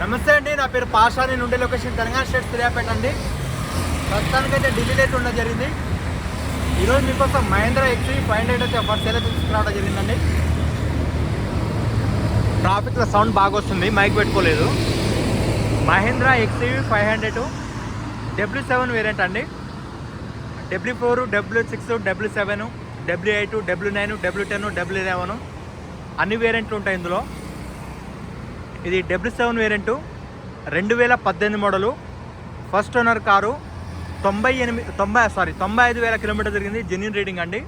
నమస్తే అండి నా పేరు పాషా నేను ఉండే లొకేషన్ తెలంగాణ స్టేట్ సిరియాపేట అండి. ప్రస్తుతానికైతే ఢిల్లీ అయితే ఉండడం జరిగింది. ఈరోజు మీకోసం మహేంద్ర ఎక్సీ ఫైవ్ హండ్రెడ్ అయితే ఫస్ట్ సేల్ అయితే తీసుకురావడం జరిగిందండి. ట్రాఫిక్లో సౌండ్ బాగా వస్తుంది మైక్ పెట్టుకోలేదు. Mahindra XUV five hundred W seven variant అండి. W four W six W seven W eight W nine W ten W eleven అన్ని వేరియంట్లు ఉంటాయి ఇందులో. ఇది డబ్ల్యూ సెవెన్ వేరియంటు రెండు వేల పద్దెనిమిది మోడలు. ఫస్ట్ ఓనర్ కారు తొంభై ఎనిమిది తొంభై సారీ తొంభై ఐదు వేల కిలోమీటర్ జరిగింది. జెన్యున్ రీడింగ్ అండి.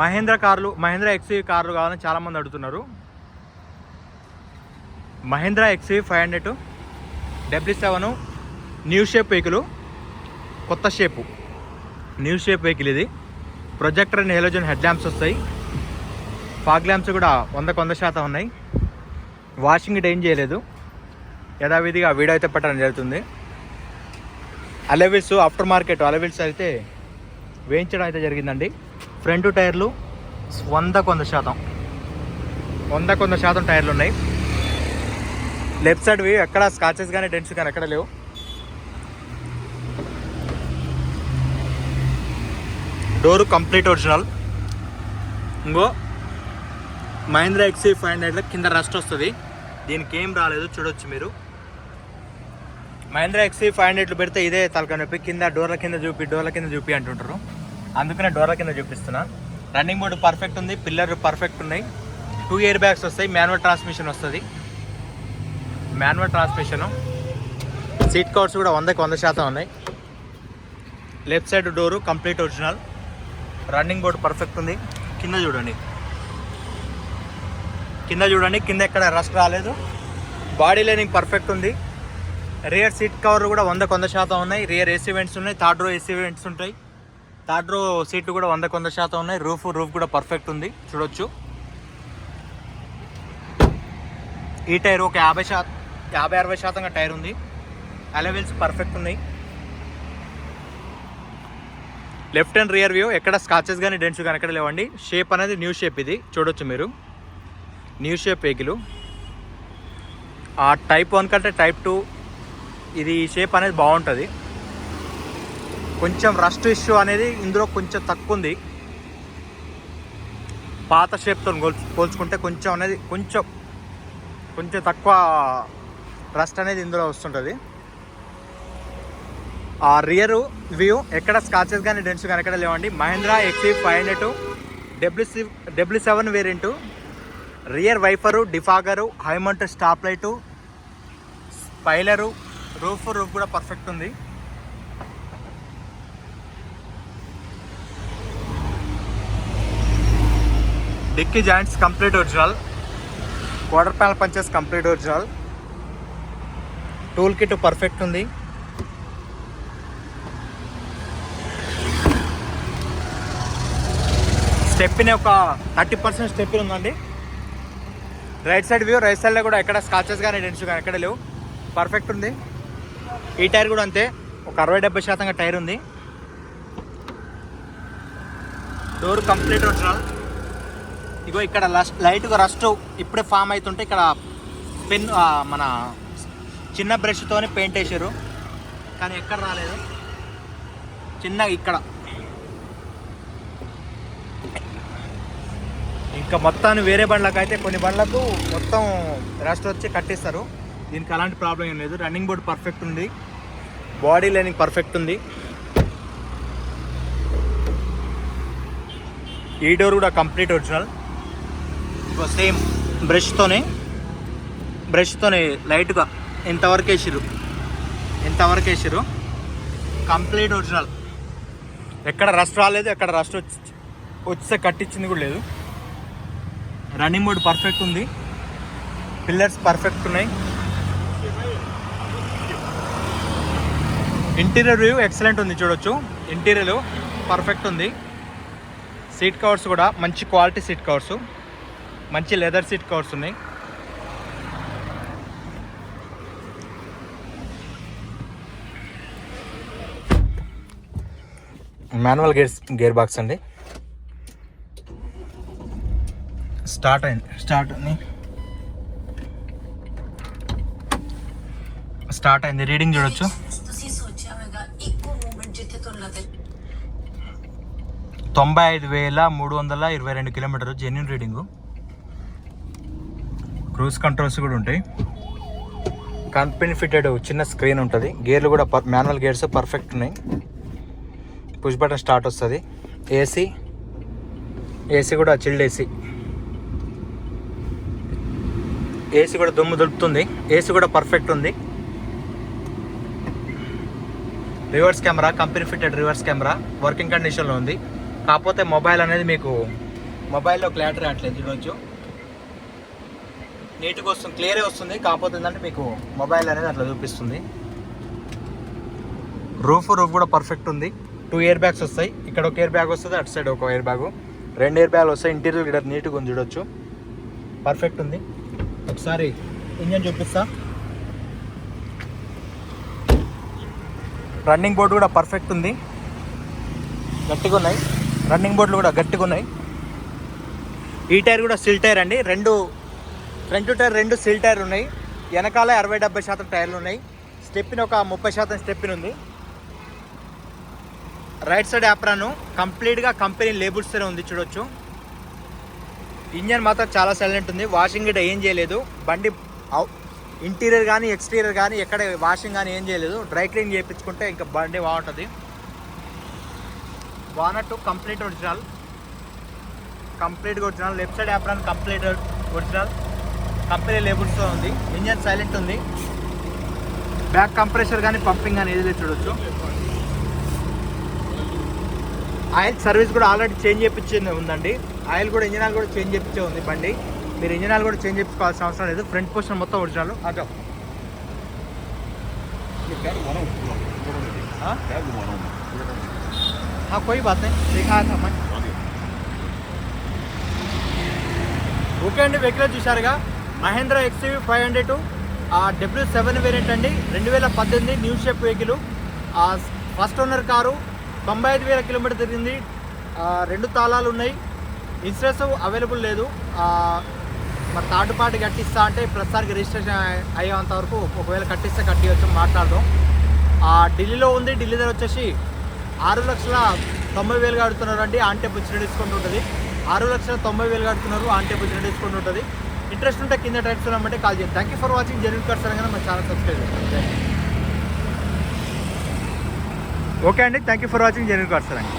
మహేంద్ర కార్లు మహేంద్ర ఎక్సీ కార్లు కావాలని చాలామంది అడుగుతున్నారు. Mahindra XUV five hundred W seven new shape vehicle కొత్త షేపు న్యూ షేప్ వెహికల్ ఇది. Projector and halogen head lamps వస్తాయి. ఫాగ్ ల్యాంప్స్ కూడా వందకు వంద శాతం ఉన్నాయి. వాషింగ్ ఏం చేయలేదు. యథావిధిగా వీడియో అయితే పెట్టడం జరుగుతుంది. అలెవిల్స్ ఆఫ్టర్ మార్కెట్ అలెవిల్స్ అయితే వేయించడం అయితే జరిగిందండి. ఫ్రంట్ టైర్లు వంద కొంత శాతం. వంద కొంత శాతం టైర్లు ఉన్నాయి. లెఫ్ట్ సైడ్వి ఎక్కడ స్కాచెస్ కానీ డెంట్స్ కానీ ఎక్కడ లేవు. డోరు కంప్లీట్ ఒరిజినల్ ఇంకో మహేంద్ర ఎక్సీ ఫైవ్ హండ్రెడ్లో కింద రస్ట్ వస్తుంది. దీనికి ఏం రాలేదు చూడొచ్చు మీరు. మహేంద్ర ఎక్సీ ఫైవ్ హండ్రెడ్లు పెడితే ఇదే తలకాయ నొప్పి. కింద డోర్ల కింద చూపి డోర్ల కింద చూపి అంటుంటారు. అందుకనే డోర్ల కింద చూపిస్తున్నా. రన్నింగ్ బోర్డు పర్ఫెక్ట్ ఉంది పిల్లర్ పర్ఫెక్ట్ ఉన్నాయి. టూ ఇయర్ బ్యాగ్స్ వస్తాయి మాన్యువల్ ట్రాన్స్మిషన్ వస్తుంది. మాన్యువల్ ట్రాన్స్మిషన్ సీట్ కవర్స్ కూడా వందకి వంద శాతం ఉన్నాయి. Left side door complete original running board perfect ఉంది. కింద చూడండి. కింద చూడండి కింద ఎక్కడ రస్ట్ రాలేదు. బాడీ లైనింగ్ పర్ఫెక్ట్ ఉంది. రియర్ సీట్ కవర్ కూడా వందకు వంద శాతం ఉన్నాయి. రియర్ ఏసీ వెంట్స్ ఉన్నాయి. థర్డ్ రో ఏసీ వెంట్స్ ఉంటాయి. థర్డ్ రో సీట్లు కూడా వందకు వంద శాతం ఉన్నాయి. రూఫ్ రూఫ్ కూడా పర్ఫెక్ట్ ఉంది. చూడొచ్చు. ఈ టైర్ ఒక యాభై శాతం యాభై అరవై శాతంగా టైర్ ఉంది. అలవెల్స్ పర్ఫెక్ట్ ఉన్నాయి. లెఫ్ట్ అండ్ రియర్ వ్యూ ఎక్కడ స్కాచెస్ కానీ డెంట్స్ కానీ ఎక్కడ లేవండి. షేప్ అనేది న్యూ షేప్ ఇది. చూడొచ్చు మీరు. న్యూ షేప్ వెహికల్ ఆ టైప్ వన్ కంటే టైప్ టూ ఇది ఈ షేప్ అనేది బాగుంటుంది. కొంచెం రస్ట్ ఇష్యూ అనేది ఇందులో కొంచెం తక్కువ ఉంది పాత షేప్తో పోల్చుకుంటే కొంచెం అనేది కొంచెం కొంచెం తక్కువ రస్ట్ అనేది ఇందులో వస్తుంటుంది. ఆ రియర్ వ్యూ ఎక్కడ స్కాచెస్ కానీ డెన్స్ కానీ ఎక్కడ లేవండి. Mahindra XUV five hundred W C W seven variant rear wiper defogger high mount stop light spoiler roof roof కూడా పర్ఫెక్ట్ ఉంది. Dickey joints complete original. Quarter panel punches complete original. Tool kit perfect ఉంది. Stepney ఒక thirty percent step ఉందండి. Right side view right సైడ్లో కూడా ఎక్కడ scratches కానీ dents కానీ ఎక్కడ లేవు. పర్ఫెక్ట్ ఉంది. ఈ టైర్ కూడా అంతే. ఒక అరవై డెబ్బై శాతంగా టైర్ ఉంది. డోర్ కంప్లీట్ ఒరిజినల్ ఇగో ఇక్కడ లస్ట్ లైట్గా రస్ట్ ఇప్పుడే ఫామ్ అవుతుంటే ఇక్కడ పెన్ మన చిన్న బ్రష్తోనే పెయింట్ వేసారు కానీ ఎక్కడ రాలేదు. చిన్న ఇక్కడ. ఇంకా మొత్తాన్ని వేరే బండ్లకు అయితే కొన్ని బండ్లకు మొత్తం రెస్ట్ వచ్చి కట్టేస్తారు. దీనికి అలాంటి ప్రాబ్లం ఏం లేదు. రన్నింగ్ బోర్డ్ పర్ఫెక్ట్ ఉంది. బాడీ లైనింగ్ పర్ఫెక్ట్ ఉంది. ఈ డోర్ కూడా కంప్లీట్ ఒరిజినల్ సేమ్ బ్రష్తోనే బ్రష్తోనే లైట్గా ఎంతవరకు వేసిర్రు. ఎంతవరకు వేసిర్రు. కంప్లీట్ ఒరిజినల్ ఎక్కడ రస్ట్ రాలేదు ఎక్కడ రస్ట్ వచ్చి వస్తే కట్టించింది కూడా లేదు. రన్నింగ్ మోడ్ పర్ఫెక్ట్ ఉంది. పిల్లర్స్ పర్ఫెక్ట్ ఉన్నాయి. ఇంటీరియర్ వ్యూ ఎక్సలెంట్ ఉంది చూడొచ్చు. ఇంటీరియర్ పర్ఫెక్ట్ ఉంది. సీట్ కవర్స్ కూడా మంచి క్వాలిటీ సీట్ కవర్స్ మంచి లెదర్ సీట్ కవర్స్ ఉన్నాయి. మాన్యువల్ గేర్ గేర్ బాక్స్ అండి. స్టార్ట్ అయింది. స్టార్ట్ అని స్టార్ట్ అయింది. రీడింగ్ చూడొచ్చు. తొంభై ఐదు వేల మూడు వందల ఇరవై రెండు kilometre genuine reading cruise controls కూడా ఉంటాయి. కంపెనీ ఫిటెడ్ చిన్న స్క్రీన్ ఉంటుంది. గేర్లు కూడా మాన్యువల్ గేర్స్ పర్ఫెక్ట్ ఉన్నాయి. పుష్ బటన్ స్టార్ట్ వస్తుంది. ఏసీ ఏసీ కూడా చిల్డ్ ఏసీ ఏసీ కూడా దుమ్ము దులుపుతుంది. ఏసీ కూడా పర్ఫెక్ట్ ఉంది. Reverse camera company fitted reverse camera working కండిషన్లో ఉంది. కాకపోతే మొబైల్ అనేది మీకు మొబైల్లో క్లారిటీ రావట్లేదు చూడవచ్చు నీట్గా వస్తుంది క్లియరే వస్తుంది. కాకపోతే ఏంటంటే మీకు మొబైల్ అనేది అట్లా చూపిస్తుంది. రూఫ్ రూఫ్ కూడా పర్ఫెక్ట్ ఉంది. టూ ఇయర్ బ్యాగ్స్ వస్తాయి. ఇక్కడ ఒక ఇయర్ బ్యాగ్ వస్తుంది అటు సైడ్ ఒక ఇయర్ బ్యాగ్ రెండు ఇయర్ బ్యాగ్లు వస్తాయి. ఇంటీరియర్ ఇక్కడ నీట్గా ఉంది చూడొచ్చు. పర్ఫెక్ట్ ఉంది. ఒకసారి ఇంజన్ చూపిస్తా. రన్నింగ్ బోర్డు కూడా పర్ఫెక్ట్ ఉంది. గట్టిగా ఉన్నాయి. రన్నింగ్ బోర్డులు కూడా గట్టిగా ఉన్నాయి. ఈ టైర్ కూడా సిల్ టైర్ అండి. రెండు ఫ్రంట్ టైర్ రెండు సిల్ టైర్ ఉన్నాయి. వెనకాల అరవై డెబ్బై శాతం టైర్లు ఉన్నాయి. స్టెప్పిన్ ఒక ముప్పై శాతం స్టెప్పిన్ ఉంది. రైట్ సైడ్ యాప్రాను కంప్లీట్గా కంపెనీ లేబుల్స్తోనే ఉంది చూడొచ్చు. ఇంజన్ మాత్రం చాలా సైలెంట్ ఉంది. వాషింగ్ గిట్ట ఏం చేయలేదు. బండి ఇంటీరియర్ కానీ ఎక్స్టీరియర్ కానీ ఎక్కడ వాషింగ్ కానీ ఏం చేయలేదు. డ్రై క్లీన్ చేయించుకుంటే ఇంకా బండి బాగుంటుంది. వానట్ కంప్లీట్ ఒరిజినల్ కంప్లీట్గా original left side apron complete original company లేబుల్స్తో ఉంది. ఇంజన్ సైలెంట్ ఉంది. బ్యాక్ కంప్రెషర్ కానీ పంపింగ్ కానీ ఏది చూడొచ్చు. ఆయిల్ సర్వీస్ కూడా ఆల్రెడీ చేంజ్ చేయించింది ఉందండి ఆయిల్ కూడా ఇంజిన్ ఆయిల్ కూడా చేంజ్ చేయించే ఉంది బండి మీరు ఇంజిన్ ఆయిల్ కూడా చేంజ్ చేయించుకోవాల్సిన అవసరం లేదు ఫ్రంట్ పొజిషన్ మొత్తం ఒరిజినల్ అదో हाँ? हाँ कोई बात नहीं देखा था मैं ఓకే అండి వెహికల్ చూశారుగా Mahindra XUV five hundred W seven variant అండి రెండు వేల పద్దెనిమిది new shape vehicle first owner car తొంభై ఐదు వేల కిలోమీటర్ తిరిగింది. రెండు తాళాలు ఉన్నాయి. ఇన్సూరెన్స్ అవైలబుల్ లేదు. మరి థర్డ్ పార్టీ కట్టిస్తా అంటే ప్రస్తుతానికి రిజిస్ట్రేషన్ అయ్యేంత వరకు ఒకవేళ కట్టిస్తే కట్టియచ్చు మాట్లాడదాం. ఆ, ఢిల్లీలో ఉంది. ఢిల్లీ దగ్గర వచ్చేసి ఆరు లక్షల తొంభై వేలు కడుతున్నారు అండి ఆన్ టేబుల్ చిన్న డిస్కౌంట్ ఉంటుంది. ఆరు లక్షల తొంభై వేలు కడుతున్నారు ఆన్ టేబుల్ చిన్న డిస్కౌంట్ ఉంటుంది. ఇంట్రెస్ట్ ఉంటే కింద టైప్స్ ఉన్నామంటే కాల్ చేయండి. Thank you for watching. Genuine cars అనగానే మా ఛానల్ సబ్స్క్రైబ్ చేయండి ఓకే అండి. Thank you for watching genuine cars అండి.